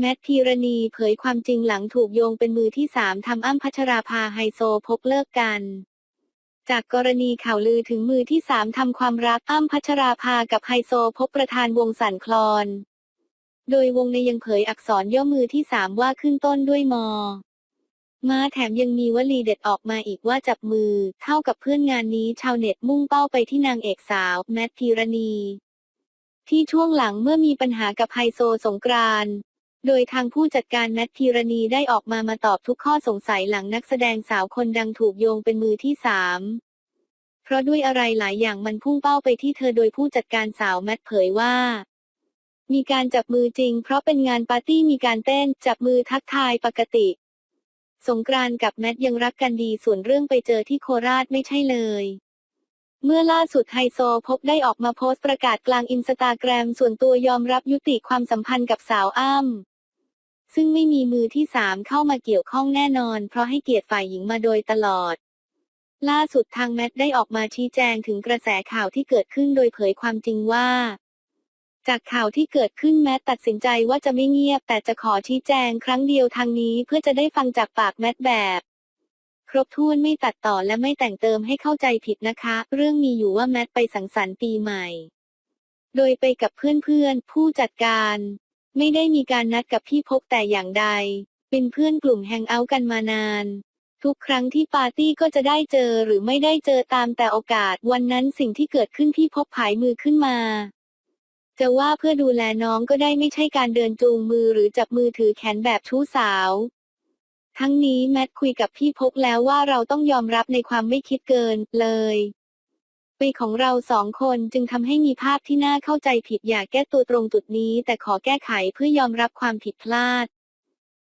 แมทพีรณีเผยความจริงหลังถูกโยงเป็นมือที่สามทำอ้ำพัชราภาไฮโซพกเลิกกัน จากกรณีข่าวลือถึงมือที่สามทำความรักอ้ำพัชราภากับไฮโซพกประธานวงสันคลอน โดยวงในยังเผยอักษรย่อมือที่สามว่าขึ้นต้นด้วยมอ มาแถมยังมีวลีเด็ดออกมาอีกว่าจับมือ เท่ากับเพื่อนงานนี้ชาวเน็ตมุ่งเป้าไปที่นางเอกสาว แมทพีรณีที่ช่วงหลังเมื่อมีปัญหากับไฮโซสงกราน โดยทางผู้จัดการแมทพีรณีได้ออกมามาตอบทุกข้อสงสัยหลังนักแสดงสาวคนดังถูกโยงเป็นมือที่สามเพราะด้วยอะไรหลายอย่างมันพุ่งเป้าไปที่เธอโดยผู้จัดการสาวแมทเผยว่า มีการจับมือจริง เพราะเป็นงานปาร์ตี้มีการเต้นจับมือทักทายปกติ สงกรานกับแมทยังรักกันดีส่วนเรื่องไปเจอที่โคราชไม่ใช่เลยเมื่อล่าสุดไฮโซพบได้ออกมาโพสต์ประกาศกลางอินสตาแกรมส่วนตัวยอมรับยุติความสัมพันธ์กับสาวอ้ำ ซึ่งไม่มีมือที่สามเข้ามาเกี่ยวข้องแน่นอน เพราะให้เกียรติฝ่ายหญิงมาโดยตลอด ล่าสุดทางแมทได้ออกมาชี้แจงถึงกระแสข่าวที่เกิดขึ้นโดยเผยความจริงว่า จากข่าวที่เกิดขึ้นแมทตัดสินใจว่าจะไม่เงียบ แต่จะขอชี้แจงครั้งเดียวทางนี้เพื่อจะได้ฟังจากปากแมทแบบครบถ้วนไม่ตัดต่อและไม่แต่งเติมให้เข้าใจผิดนะคะ เรื่องมีอยู่ว่าแมทไปสังสรรค์ปีใหม่ โดยไปกับเพื่อนๆ ผู้จัดการ ไม่ได้มีการนัดกับพี่พกแต่อย่างใด เป็นเพื่อนกลุ่มแฮงเอาท์กันมานาน ทุกครั้งที่ปาร์ตี้ก็จะได้เจอหรือไม่ได้เจอตามแต่โอกาส วันนั้นสิ่งที่เกิดขึ้นพี่พกผายมือขึ้นมา จะว่าเพื่อดูแลน้องก็ได้ไม่ใช่การเดินจูงมือหรือจับมือถือแขนแบบชู้สาว ทั้งนี้แมทคุยกับพี่พกแล้วว่าเราต้องยอมรับในความไม่คิดเกินเลย ปีของเราสองคนจึงทำให้มีภาพที่น่าเข้าใจผิดอยากแก้ตัวตรงจุดนี้ แต่ขอแก้ไขเพื่อยอมรับความผิดพลาด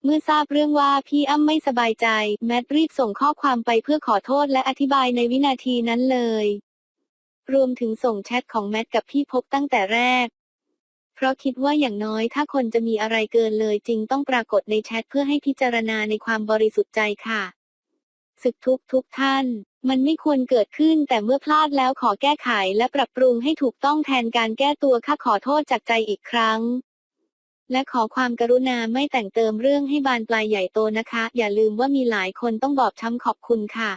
เมื่อทราบเรื่องว่าพี่อ้ำไม่สบายใจ แมทรีบส่งข้อความไปเพื่อขอโทษและอธิบายในวินาทีนั้นเลย รวมถึงส่งแชทของแมทกับพี่พกตั้งแต่แรก เพราะคิดว่าอย่างน้อยถ้าคนจะมีอะไรเกินเลยจริงต้องปรากฏในแชทเพื่อให้พิจารณาในความบริสุทธิ์ใจค่ะศึกทุกทุกท่าน มันไม่ควรเกิดขึ้นแต่เมื่อพลาดแล้วขอแก้ไขและปรับปรุงให้ถูกต้องแทนการแก้ตัวข้าขอโทษจากใจอีกครั้ง และขอความกรุณาไม่แต่งเติมเรื่องให้บานปลายใหญ่โตนะคะ อย่าลืมว่ามีหลายคนต้องบอบช้ำขอบคุณค่ะ